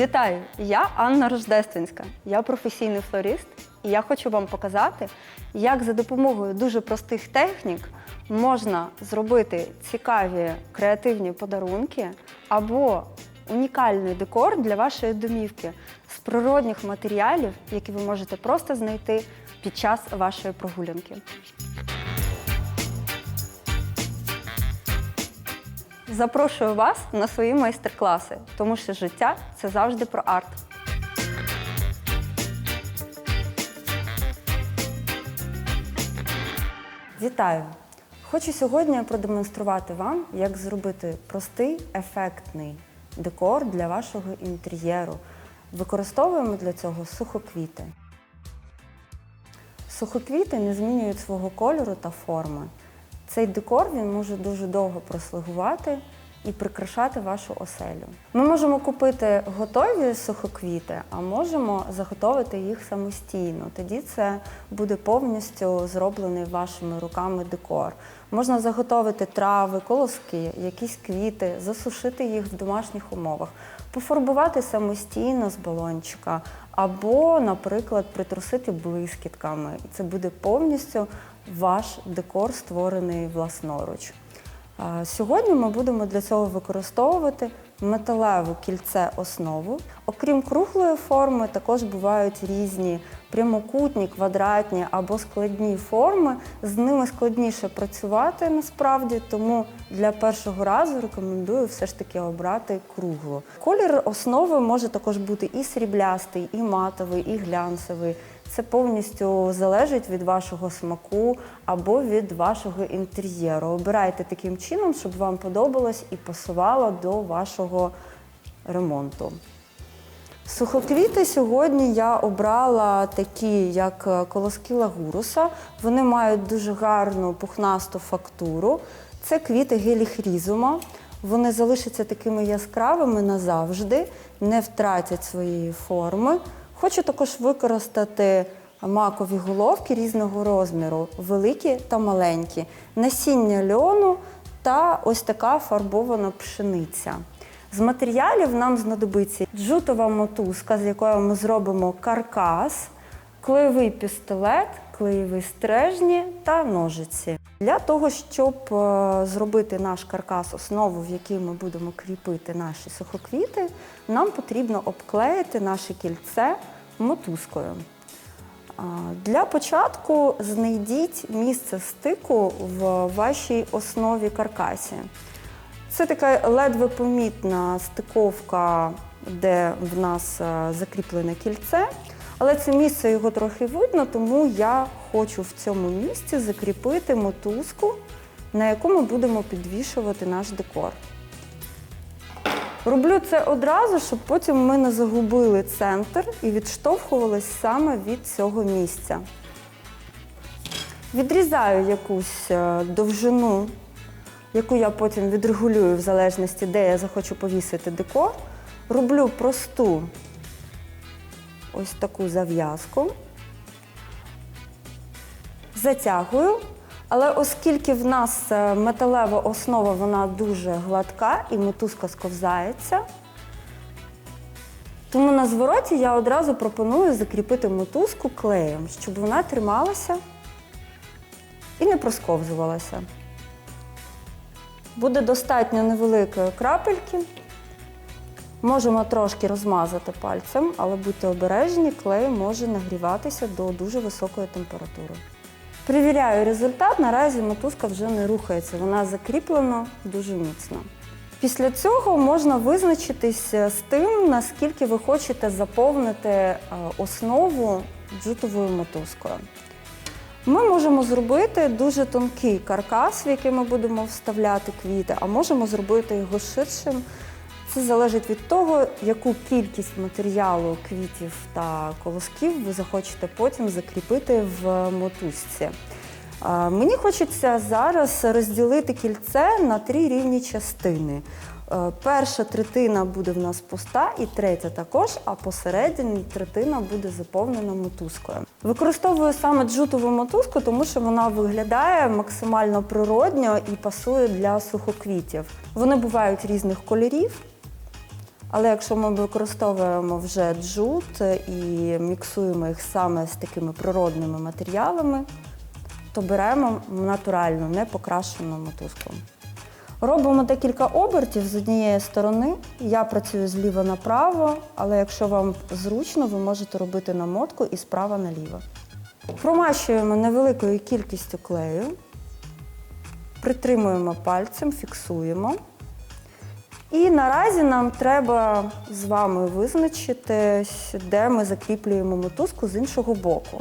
Вітаю! Я Анна Рождественська. Я професійний флорист, і я хочу вам показати, як за допомогою дуже простих технік можна зробити цікаві креативні подарунки або унікальний декор для вашої домівки з природних матеріалів, які ви можете просто знайти під час вашої прогулянки. Запрошую вас на свої майстер-класи, тому що життя це завжди про арт. Вітаю! Хочу сьогодні продемонструвати вам, як зробити простий, ефектний декор для вашого інтер'єру. Використовуємо для цього сухоквіти. Сухоквіти не змінюють свого кольору та форми. Цей декор він може дуже довго прослугувати і прикрашати вашу оселю. Ми можемо купити готові сухоквіти, а можемо заготовити їх самостійно. Тоді це буде повністю зроблений вашими руками декор. Можна заготовити трави, колоски, якісь квіти, засушити їх в домашніх умовах, пофарбувати самостійно з балончика, або, наприклад, притрусити блискітками. І це буде повністю ваш декор, створений власноруч. Сьогодні ми будемо для цього використовувати металеву кільце основу. Окрім круглої форми, також бувають різні прямокутні, квадратні або складні форми. З ними складніше працювати насправді, тому для першого разу рекомендую все ж таки обрати круглу. Колір основи може також бути і сріблястий, і матовий, і глянцевий. Це повністю залежить від вашого смаку або від вашого інтер'єру. Обирайте таким чином, щоб вам подобалось і пасувало до вашого ремонту. Сухоквіти сьогодні я обрала такі, як е, колоски лагуруса. Вони мають дуже гарну пухнасту фактуру. Це квіти геліхрізума. Вони залишаться такими яскравими назавжди, не втратять своєї форми. Хочу також використати макові головки різного розміру, великі та маленькі, насіння льону та ось така фарбована пшениця. З матеріалів нам знадобиться джутова мотузка, з якої ми зробимо каркас, клеєвий пістолет, клеєві стрижні та ножиці. Для того, щоб е, зробити наш каркас, основу, в якій ми будемо кріпити наші сухоквіти, нам потрібно обклеїти наше кільце мотузкою. Для початку знайдіть місце стику в вашій основі каркасі. Це така ледве помітна стиковка, де в нас е, закріплене кільце. Але це місце його трохи видно, тому я хочу в цьому місці закріпити мотузку, на яку ми будемо підвішувати наш декор. Роблю це одразу, щоб потім ми не загубили центр і відштовхувались саме від цього місця. Відрізаю якусь е, довжину, яку я потім відрегулюю в залежності, де я захочу повісити декор. Роблю просту ось таку зав'язку. Затягую. Але оскільки в нас е, металева основа вона дуже гладка і мотузка сковзається, тому на звороті я одразу пропоную закріпити мотузку клеєм, щоб вона трималася і не просковзувалася. Буде достатньо невеликої крапельки. Можемо трошки розмазати пальцем, але будьте обережні, клей може нагріватися до дуже високої температури. Перевіряю результат, наразі мотузка вже не рухається, вона закріплена дуже міцно. Після цього можна визначитись з тим, наскільки ви хочете заповнити е, основу джутовою мотузкою. Ми можемо зробити дуже тонкий каркас, в який ми будемо вставляти квіти, а можемо зробити його ширшим. Це залежить від того, яку кількість матеріалу, квітів та колосків ви захочете потім закріпити в мотузці. Мені хочеться зараз розділити кільце на три рівні частини. Е, Перша третина буде в нас пуста, і третя також, а посередині третина буде заповнена мотузкою. Використовую саме джутову мотузку, тому що вона виглядає максимально природньо і пасує для сухоквітів. Вони бувають різних кольорів. Але якщо ми використовуємо вже джут і міксуємо їх саме з такими природними матеріалами, то беремо натуральну, не покрашену мотузку. Робимо декілька обертів з однієї сторони. Я працюю зліва направо, але якщо вам зручно, ви можете робити намотку і справа наліво. Промащуємо невеликою кількістю клею, притримуємо пальцем, фіксуємо. І наразі нам треба з вами визначити, де ми закріплюємо мотузку з іншого боку.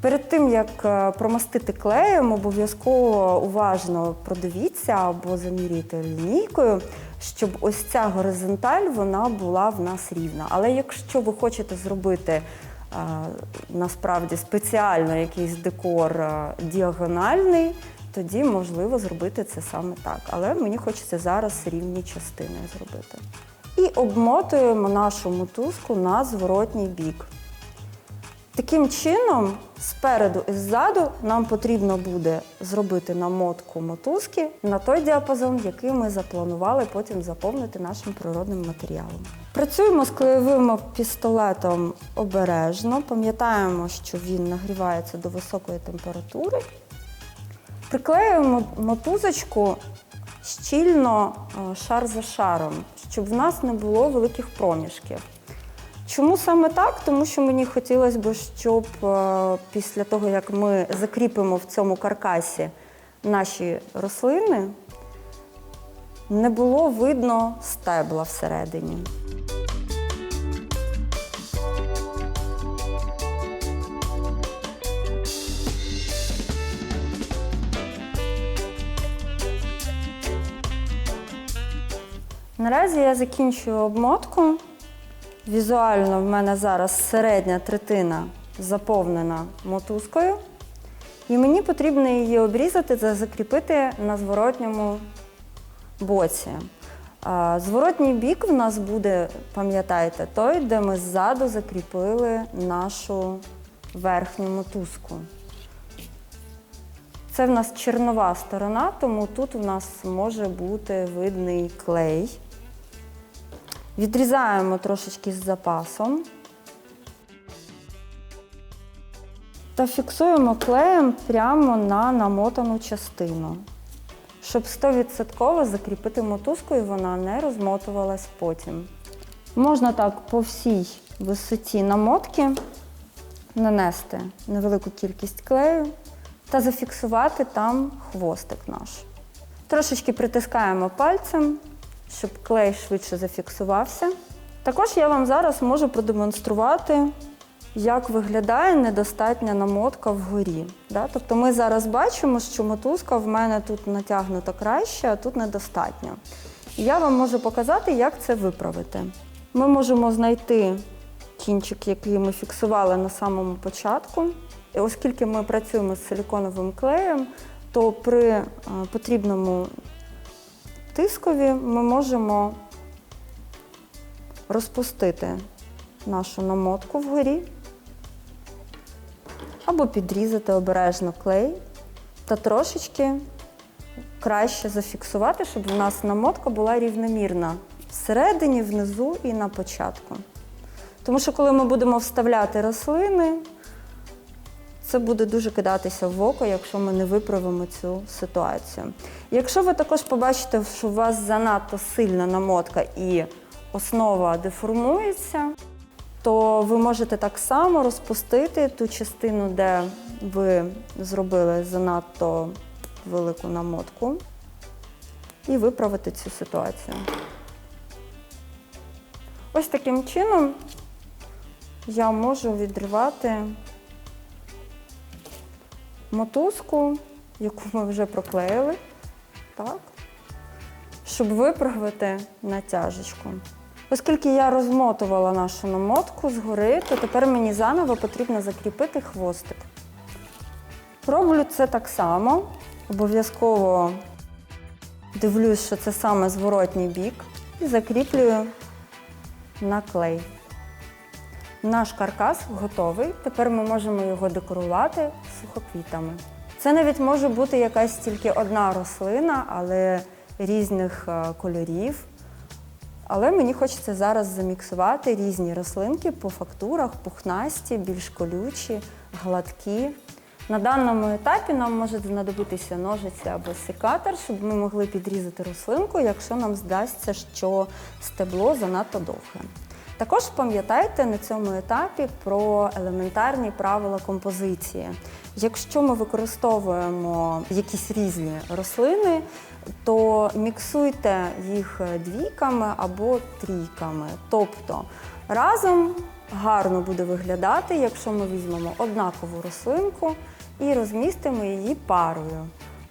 Перед тим, як е, промастити клеєм, обов'язково уважно продивіться або замірюйте лінійкою, щоб ось ця горизонталь вона була в нас рівна. Але якщо ви хочете зробити е, насправді спеціально якийсь декор е, діагональний, тоді можливо зробити це саме так. Але мені хочеться зараз рівні частини зробити. І обмотуємо нашу мотузку на зворотній бік. Таким чином, спереду і ззаду нам потрібно буде зробити намотку мотузки на той діапазон, який ми запланували потім заповнити нашим природним матеріалом. Працюємо з клеєвим пістолетом обережно, пам'ятаємо, що він нагрівається до високої температури. Приклеюємо мотузочку щільно е, шар за шаром, щоб в нас не було великих проміжків. Чому саме так? Тому що мені хотілося б, щоб е, після того, як ми закріпимо в цьому каркасі наші рослини, не було видно стебла всередині. Наразі я закінчую обмотку. Візуально в мене зараз середня третина заповнена мотузкою. І мені потрібно її обрізати та закріпити на зворотньому боці. Зворотній бік в нас буде, пам'ятаєте, той, де ми ззаду закріпили нашу верхню мотузку. Це в нас чернова сторона, тому тут у нас може бути видний клей. Відрізаємо трошечки з запасом та фіксуємо клеєм прямо на намотану частину, щоб 100% закріпити мотузку і вона не розмотувалась потім. Можна так по всій висоті намотки нанести невелику кількість клею та зафіксувати там хвостик наш. Трошечки притискаємо пальцем щоб клей швидше зафіксувався. Також я вам зараз можу продемонструвати, як виглядає недостатня намотка вгорі. Да? Тобто ми зараз бачимо, що мотузка в мене тут натягнута краще, а тут недостатньо. Я вам можу показати, як це виправити. Ми можемо знайти кінчик, який ми фіксували на самому початку. І оскільки ми працюємо з силіконовим клеєм, то при е, потрібному тискові ми можемо розпустити нашу намотку вгорі або підрізати обережно клей та трошечки краще зафіксувати, щоб у нас намотка була рівномірна всередині, внизу і на початку. Тому що, коли ми будемо вставляти рослини, це буде дуже кидатися в око, якщо ми не виправимо цю ситуацію. Якщо ви також побачите, що у вас занадто сильна намотка і основа деформується, то ви можете так само розпустити ту частину, де ви зробили занадто велику намотку, і виправити цю ситуацію. Ось таким чином я можу відривати мотузку, яку ми вже проклеїли, так, щоб виправити натяжечку. Оскільки я розмотувала нашу намотку згори, то тепер мені заново потрібно закріпити хвостик. Роблю це так само. Обов'язково дивлюсь, що це саме зворотній бік, і закріплюю на клей. Наш каркас готовий. Тепер ми можемо його декорувати сухоквітами. Це навіть може бути якась тільки одна рослина, але різних е, кольорів. Але мені хочеться зараз заміксувати різні рослинки по фактурах, пухнасті, більш колючі, гладкі. На даному етапі нам може знадобитися ножиці або секатор, щоб ми могли підрізати рослинку, якщо нам здасться, що стебло занадто довге. Також пам'ятайте на цьому етапі про елементарні правила композиції. Якщо ми використовуємо якісь різні рослини, то міксуйте їх двійками або трійками. Тобто разом гарно буде виглядати, якщо ми візьмемо однакову рослинку і розмістимо її парою.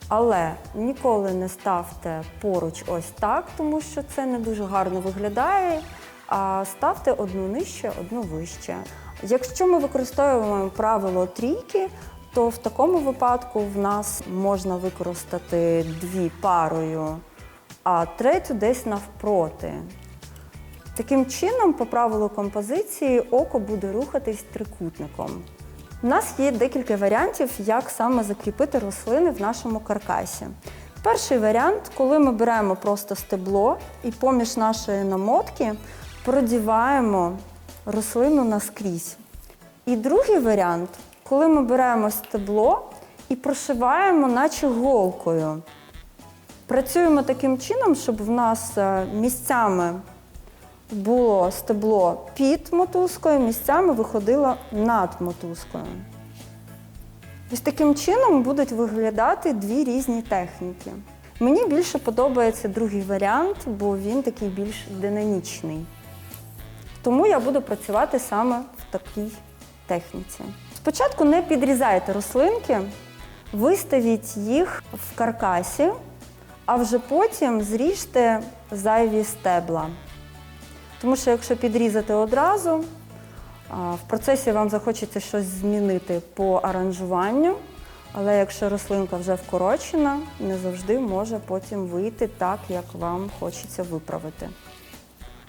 Але ніколи не ставте поруч ось так, тому що це не дуже гарно виглядає. А ставте одну нижче, одну вище. Якщо ми використовуємо правило трійки, то в такому випадку в нас можна використати дві парою, а третю десь навпроти. Таким чином, по правилу композиції, око буде рухатись трикутником. У нас є декілька варіантів, як саме закріпити рослини в нашому каркасі. Перший варіант, коли ми беремо просто стебло і поміж нашої намотки продіваємо рослину наскрізь. І другий варіант, коли ми беремо стебло і прошиваємо, наче голкою. Працюємо таким чином, щоб в нас е, місцями було стебло під мотузкою, місцями виходило над мотузкою. Ось таким чином будуть виглядати дві різні техніки. Мені більше подобається другий варіант, бо він такий більш динамічний. Тому я буду працювати саме в такій техніці. Спочатку не підрізайте рослинки, виставіть їх в каркасі, а вже потім зріжте зайві стебла. Тому що якщо підрізати одразу, в процесі вам захочеться щось змінити по аранжуванню, але якщо рослинка вже вкорочена, не завжди може потім вийти так, як вам хочеться виправити.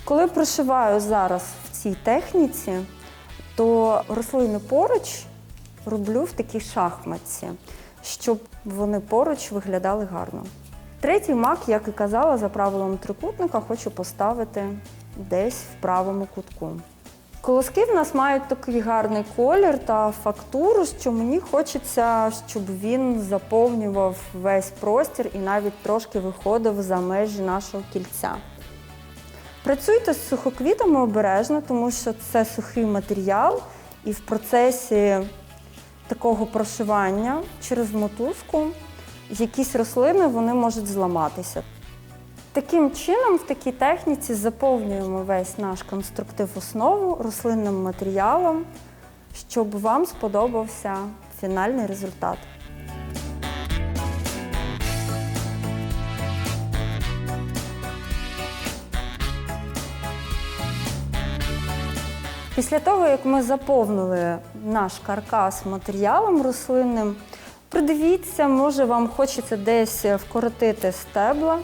Коли прошиваю зараз в цій техніці, то рослини поруч роблю в такій шахматці, щоб вони поруч виглядали гарно. Третій мак, як і казала, за правилом трикутника хочу поставити десь в правому кутку. Колоски в нас мають такий гарний колір та фактуру, що мені хочеться, щоб він заповнював весь простір і навіть трошки виходив за межі нашого кільця. Працюйте з сухоквітами обережно, тому що це сухий матеріал, і в процесі такого прошивання через мотузку якісь рослини вони можуть зламатися. Таким чином, в такій техніці заповнюємо весь наш конструктив основу рослинним матеріалом, щоб вам сподобався фінальний результат. Після того, як ми заповнили наш каркас матеріалом рослинним, придивіться, може вам хочеться десь вкоротити стебла.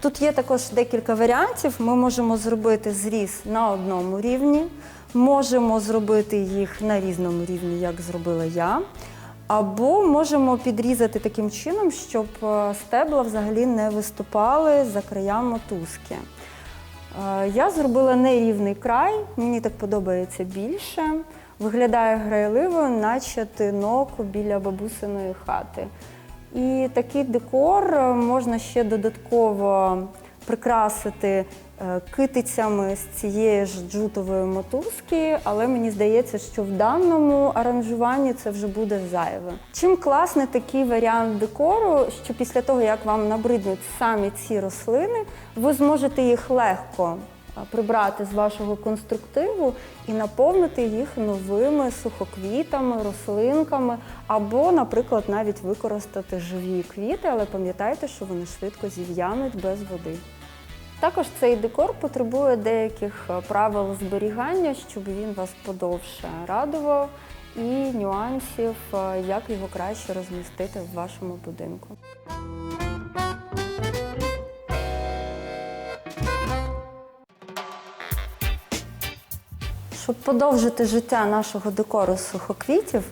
Тут є також декілька варіантів. Ми можемо зробити зріз на одному рівні, можемо зробити їх на різному рівні, як зробила я. Або можемо підрізати таким чином, щоб е, стебла взагалі не виступали за края мотузки. Е, Я зробила нерівний край, мені так подобається більше. Виглядає грайливо, наче тинок біля бабусиної хати. І такий декор е, можна ще додатково прикрасити китицями з цієї ж джутової мотузки, але мені здається, що в даному аранжуванні це вже буде зайве. Чим класний такий варіант декору, що після того, як вам набриднуть самі ці рослини, ви зможете їх легко прибрати з вашого конструктиву і наповнити їх новими сухоквітами, рослинками, або, наприклад, навіть використати живі квіти, але пам'ятайте, що вони швидко зів'януть без води. Також цей декор потребує деяких е, правил зберігання, щоб він вас подовше радував, і нюансів, е, як його краще розмістити в вашому будинку. Щоб подовжити життя нашого декору сухоквітів,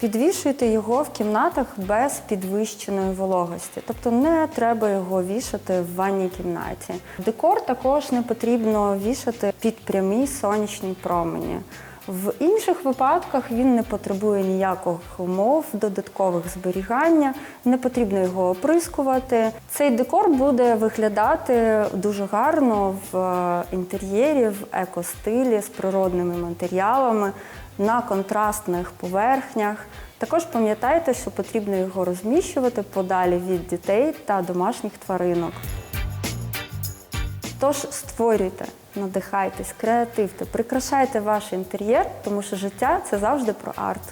Підвішуйте його в кімнатах без підвищеної вологості, тобто не треба його вішати в ванній кімнаті. Декор також не потрібно вішати під прямі сонячні промені. В інших випадках він не потребує ніяких умов, додаткових зберігання, не потрібно його оприскувати. Цей декор буде виглядати дуже гарно в е, інтер'єрі, в екостилі з природними матеріалами на контрастних поверхнях. Також пам'ятайте, що потрібно його розміщувати подалі від дітей та домашніх тваринок. Тож створюйте, надихайтесь, креативте, прикрашайте ваш інтер'єр, тому що життя це завжди про арт.